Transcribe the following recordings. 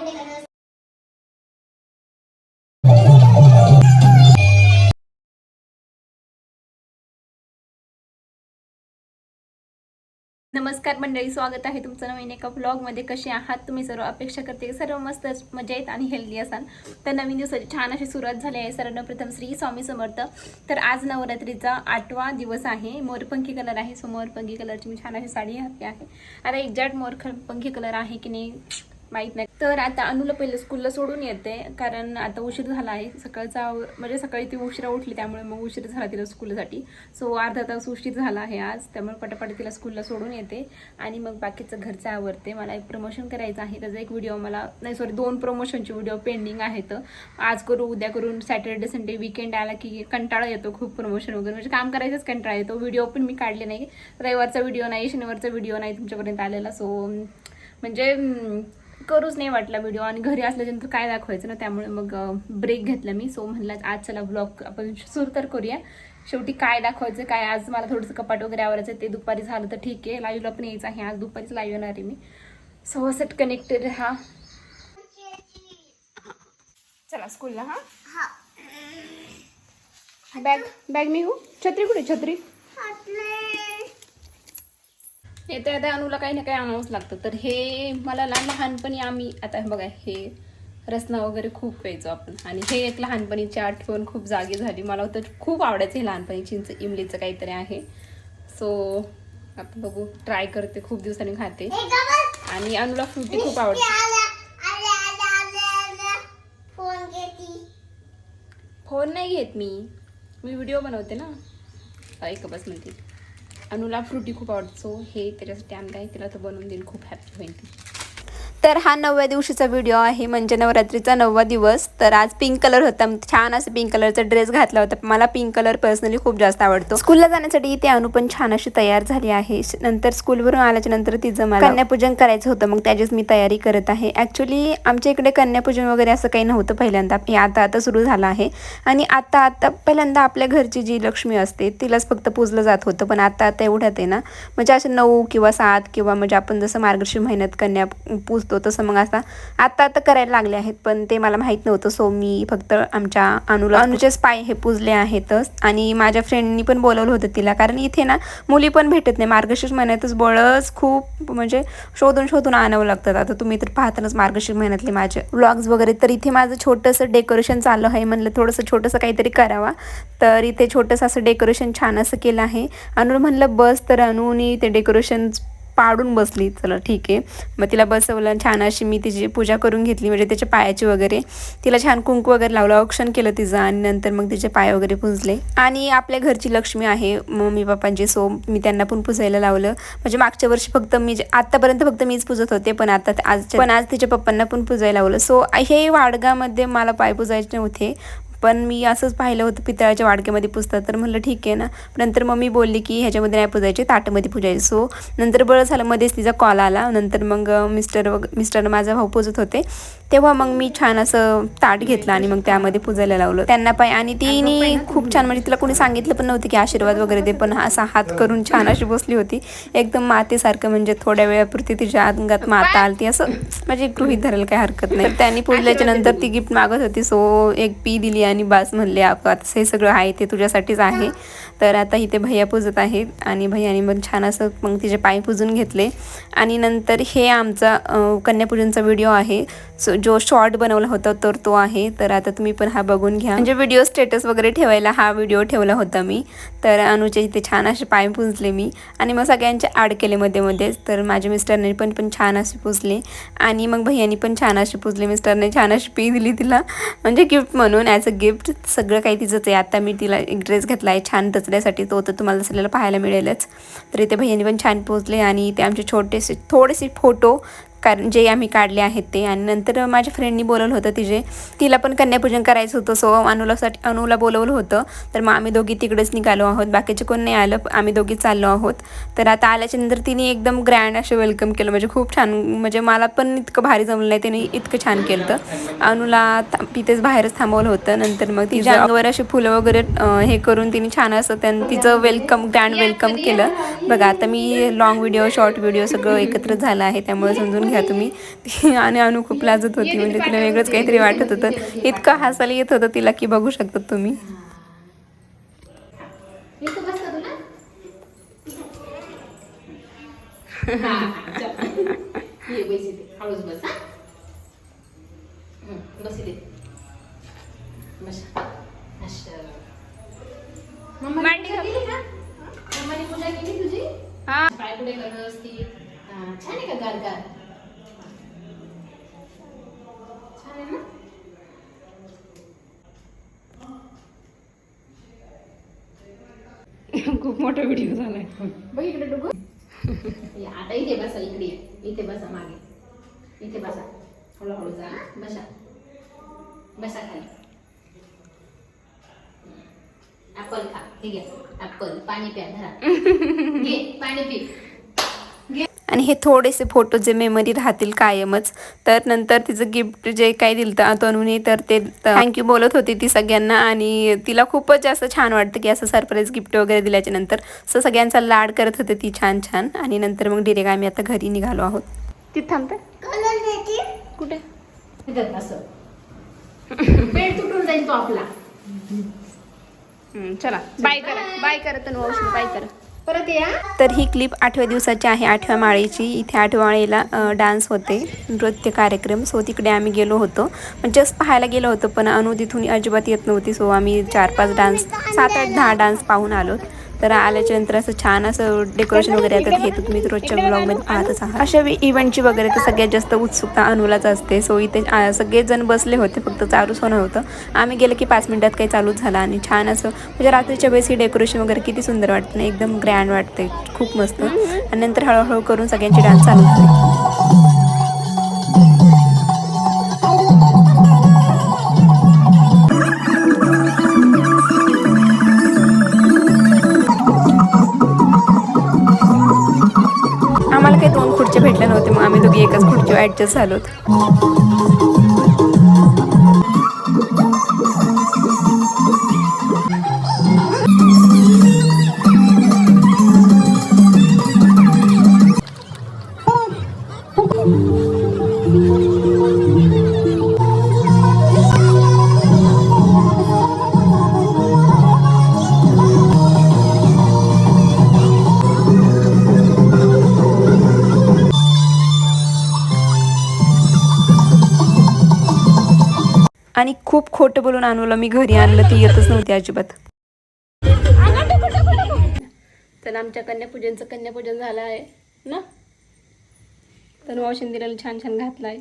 नमस्कार मंडळी स्वागत आहे तुमचं नवीन एका ब्लॉगमध्ये कसे आहात? तुम्ही सर्व अपेक्षा करते सर्व मस्त मजेत आणि हेल्दी असाल. तर नवीन दिवसाची छान अशी सुरुवात झाली आहे. सर्वप्रथम श्री स्वामी समर्थ. तर आज नवरात्रीचा आठवा दिवस आहे. मोरपंखी कलर आहे. सो मोरपंखी कलरची मी छान अशी साडी घातली आहे. आता एक्झॅक्ट मोरपंखी कलर आहे की नाही माहीत नाही. तर आता अनुला पहिले स्कूलला सोडून येते. कारण आता उशीर झाला आहे. सकाळचा म्हणजे सकाळी ती उशिरा उठली त्यामुळे मग उशीर झाला तिला स्कूलसाठी सो अर्धा तास उशीर झाला आहे आज. त्यामुळे पटापट तिला स्कूलला सोडून येते. आणि मग बाकीचं घरचं आवडते मला एक प्रमोशन करायचं आहे. त्याचा एक व्हिडिओ मला नाही सॉरी दोन प्रमोशनचे व्हिडिओ पेंडिंग आहेत. आज करू उद्या करून सॅटर्डे संडे विकेंड आला की कंटाळा येतो खूप प्रमोशन वगैरे. म्हणजे काम करायचंच कंटाळा येतो. व्हिडिओ पण मी काढले नाही. रविवारचा व्हिडिओ नाही शनिवारचा व्हिडिओ नाही तुमच्यापर्यंत आलेला. सो म्हणजे करूच नाही वाटला व्हिडिओ आणि घरी असल्यानंतर काय दाखवायचं ना त्यामुळे मग ब्रेक घेतला मी. सो म्हणलं आज चला ब्लॉग आपण सुरू तर करूया. शेवटी काय दाखवायचं काय आज मला थोडंसं कपाट वगैरे आवरायचं ते दुपारी झालं तर ठीक आहे. लाईव्हला पण यायचं आहे. आज दुपारीच लाईव्ह येणार आहे मी. सो असं कनेक्टेड हा. चला स्कूलला हा. बॅग बॅग मी हो छत्री कुठे छत्री? येते आता अनुला काही ना काही आणावंच लागतं. तर हे मला लहान लहानपणी आम्ही आता हे बघा हे रसना वगैरे खूप प्यायचो आपण. आणि हे एक लहानपणीची आठवण खूप जागी झाली. मला तर खूप आवडायचं हे लहानपणी चिंच इमलीचं काहीतरी आहे. सो आपण बघू. ट्राय करते खूप दिवसांनी खाते. आणि अनुला फ्रुटी खूप आवडते. फोन नाही घेत मी. मी व्हिडिओ बनवते ना. ऐक बस म्हणते. अनुला फ्रुटी खूप आवडतो. हे त्याच्यासाठी आणलं आहे तिला तर बनवून देईल खूप हॅप्पी होईल. ती तर हा नवव्या दिवशीचा व्हिडिओ आहे. म्हणजे नवरात्रीचा नववा दिवस. तर आज पिंक कलर होता. छान असं पिंक कलरचा ड्रेस घातला होता. मला पिंक कलर पर्सनली खूप जास्त आवडतो. स्कूलला जाण्यासाठी इथे अनु पण छान अशी तयार झाली आहे. नंतर स्कूलवरून आल्याच्यानंतर तिचं मला कन्यापूजन करायचं होतं. मग त्याचीच मी तयारी करत आहे. ॲक्च्युली आमच्या इकडे कन्यापूजन वगैरे असं काही नव्हतं पहिल्यांदा. हे आता आता सुरू झालं आहे. आणि आता आता पहिल्यांदा आपल्या घरची जी लक्ष्मी असते तिलाच फक्त पूजलं जात होतं. पण आता आता एवढ्यात आहे ना. म्हणजे असं नऊ किंवा सात किंवा म्हणजे आपण जसं मार्गशीर महिन्यात कन्या पूज पूजतो तसं मग आता आता आता करायला लागले आहेत पण ते मला माहीत नव्हतं. सो मी फक्त आमच्या अनुला अनुचेच पाय हे पूजले आहेतच आणि माझ्या फ्रेंडनी पण बोलवलं होतं तिला. कारण इथे ना मुली पण भेटत नाही. मार्गशीर्ष महिन्यातच बळच खूप म्हणजे शोधून शोधून आणावं लागतात. आता तुम्ही तर पाहतानाच मार्गशीर महिन्यातले माझे व्लॉग्स वगैरे. तर इथे माझं छोटंसं डेकोरेशन चाललं आहे म्हणलं थोडंसं छोटंसं काहीतरी करावा. तर इथे छोटंसं असं डेकोरेशन छान असं केलं आहे. अनु म्हणलं बस तर अनुनी ते डेकोरेशन पाडून बसली. चला ठीक. आहे मग तिला बसवलं छान अशी मी तिची पूजा करून घेतली. म्हणजे त्याच्या पायाची वगैरे. तिला छान कुंकू वगैरे लावलं औक्षण केलं तिचं आणि नंतर मग तिचे पाय वगैरे पुजले. आणि आपल्या घरची लक्ष्मी आहे मम्मी पप्पांची. सो मी त्यांना पण पुजायला लावलं. म्हणजे मागच्या वर्षी फक्त मी जे आत्तापर्यंत फक्त मीच पुजत होते पण आता आज पण आज तिच्या पप्पांना पण पुजायला लावलं. सो हे वाडगामध्ये मला पाय पुजायचे नव्हते. पण मी असंच पाहिलं होतं पितळाच्या वाडक्यामध्ये पुजतात तर म्हणलं ठीक आहे ना. नंतर मम्मी बोलली की ह्याच्यामध्ये नाही पुजायचे ताटामध्ये पुजायचे सो नंतर बरं झालं मध्येच तिचा कॉल आला. नंतर मग मिस्टर वग मिस्टर माझा भाऊ पुजत होते. तेव्हा मग मी छान असं ताट घेतलं आणि मग त्यामध्ये पुजायला लावलं. त्यांना पाय आणि तिने खूप छान म्हणजे तिला कोणी सांगितलं पण नव्हतं की आशीर्वाद वगैरे दे पण असा हात करून छान अशी बसली होती. एकदम मातेसारखं म्हणजे थोड्या वेळापुरती तिच्या अंगात माता आलती. असं म्हणजे गृहित धरायला काही हरकत नाही. त्यांनी पुजल्याच्या नंतर ती गिफ्ट मागत होती. सो एक पी दिली आणि बास म्हणले आता हे सगळं आहे ते तुझ्यासाठीच आहे. तर आता इथे भैया पूजत आहेत आणि भैयाने मग छान असं मग तिचे पाय पुजून घेतले. आणि नंतर हे आमचा कन्यापूजनचा व्हिडिओ आहे. सो जो शॉर्ट बनवला होता तर तो आहे. तर आता तुम्ही पण हा बघून घ्या. म्हणजे व्हिडिओ स्टेटस वगैरे ठेवायला हा व्हिडिओ ठेवला होता मी. तर अनुचे इथे छान असे पाय पुजले मी. आणि मग सगळ्यांचे ॲड केले मध्ये मध्येच. तर माझ्या मिस्टरने पण पण छान असे पुजले. आणि मग भैयानी पण छान असे पुजले. मिस्टरने छान अशी पी दिली तिला. म्हणजे गिफ्ट म्हणून ॲज अ गिफ्ट सगळं काही तिचंच आहे आता मी तिला एक ड्रेस घेतला आहे छान दसऱ्यासाठी तो तर तुम्हाला सगळ्याला पाहायला मिळेलच. तर इथे भैयानी पण छान पोचले आणि ते आमचे छोटेसे थोडेसे फोटो कारण जे आम्ही काढले आहेत ते. आणि नंतर माझ्या फ्रेंडनी बोलवलं होतं तिचे तिला पण कन्यापूजन करायचं होतं. सो अनुलासाठी अनुला बोलवलं होतं. तर मग आम्ही दोघी तिकडेच निघालो आहोत. बाकीचे कोण नाही आलं. आम्ही दोघी चाललो आहोत. तर आता आल्याच्यानंतर तिने एकदम ग्रँड असं वेलकम केलं. म्हणजे खूप छान म्हणजे मला पण इतकं भारी जमलं नाही. तिने इतकं छान केलं तर अनुला तिथेच बाहेरच थांबवलं होतं. नंतर मग तिच्या अंगावर असे फुलं वगैरे हे करून तिने छान असं त्यानं तिचं वेलकम ग्रँड वेलकम केलं. बघा आता मी लॉंग व्हिडिओ शॉर्ट व्हिडिओ सगळं एकत्र झालं आहे. त्यामुळे समजून घ्या. बघा तुम्ही. ती आणि अनु खूप लाजत होती. म्हणजे तिला वेगळंच काहीतरी वाटत होतं. इतकं हसायला येत होतं तिला की बघू शकतात तुम्ही. इथं बस का तुला हा, चल. ये बस इथे हळूच बस हा हं, बस इथे बस अच्छा मम्माने मांडी पूजा केली का मम्माने पूजा केली तुझी हा पाय पुढे कर व्यवस्थित हा, छान आहे का गार गार छान आहे ना खूप मोठा व्हिडिओ झालाय. बघ इकडे डुगू. या, आता इथे बसा इकडे ये. इथे बसा मागे. इथे बसा. हळूहळू जा बसा. बसा खाली. ऍपल खा. हे घ्या ऍपल. पाणी प्या धरा. घे पाणी पी. आणि हे थोडेसे फोटो जे मेमरी राहतील कायमच. तर नंतर तिचं गिफ्ट जे काही दिलं तर तनुने तर ते थँक्यू बोलत होती ती सगळ्यांना. आणि तिला खूपच जास्त छान वाटतं की असं सरप्राईज गिफ्ट वगैरे दिल्याच्या नंतर. असं सगळ्यांचा लाड करत होते ती छान छान. आणि नंतर मग डिरेक्ट आम्ही आता घरी निघालो आहोत. तिथे थांबते कलर देते कुठे? इथं असं. बेड तुटून जाईल तो आपला. हम्म, चला. बाय करा. बाय करा तनु औषध. बाय करा. परत या. तर ही क्लिप आठव्या दिवसाची आहे आठव्या माळेची. इथे आठव्या माळेला डान्स होते नृत्य कार्यक्रम. सो तिकडे आम्ही गेलो होतो. जस्ट पाहायला गेलो होतो पण अनु तिथून अजिबात येत नव्हती. सो आम्ही चार पाच डान्स सात आठ दहा डान्स पाहून आलो. तर आल्याच्यानंतर असं छान असं डेकोरेशन वगैरे येतात. हे तर तुम्ही रोजच्या ब्लॉगमध्ये पाहतच आहात. अशा इव्हेंटची वगैरे तर सगळ्यात जास्त उत्सुकता अनुलाच असते. सो इथे आ, सगळेजण बसले होते फक्त चालूच होणं होतं. आम्ही गेलं की पाच मिनिटात काही चालूच झालं आणि छान असं म्हणजे रात्रीच्या वेळेस ही डेकोरेशन वगैरे किती सुंदर वाटतं ना एकदम ग्रँड वाटते खूप मस्त. आणि नंतर हळूहळू करून सगळ्यांची डान्स चालू झाली. आम्हाला काही दोन खुर्च्या भेटल्या नव्हते मग आम्ही दोघी एकाच खुर्चीवर ॲडजस्ट you आणि खूप खोटं बोलून अनुला मी घरी आणलं ती येतच नव्हती अजिबात. तर आमच्या कन्यापूजनचं कन्यापूजन झालं आहे ना? तर वाशिंदिराला छान छान घातला आहे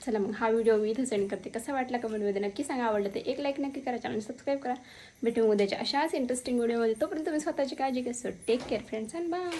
चला मग हा व्हिडिओ मी इथं सेंड करते. कसा वाटला कमेंटमध्ये नक्की सांगा. आवडलं ते एक लाईक नक्की करा. चॅनल सबस्क्राईब करा. भेटू उद्याच्या अशाच इंटरेस्टिंग व्हिडिओमध्ये तोपर्यंत तुम्ही स्वतःची काळजी घ्या. So take care friends and bye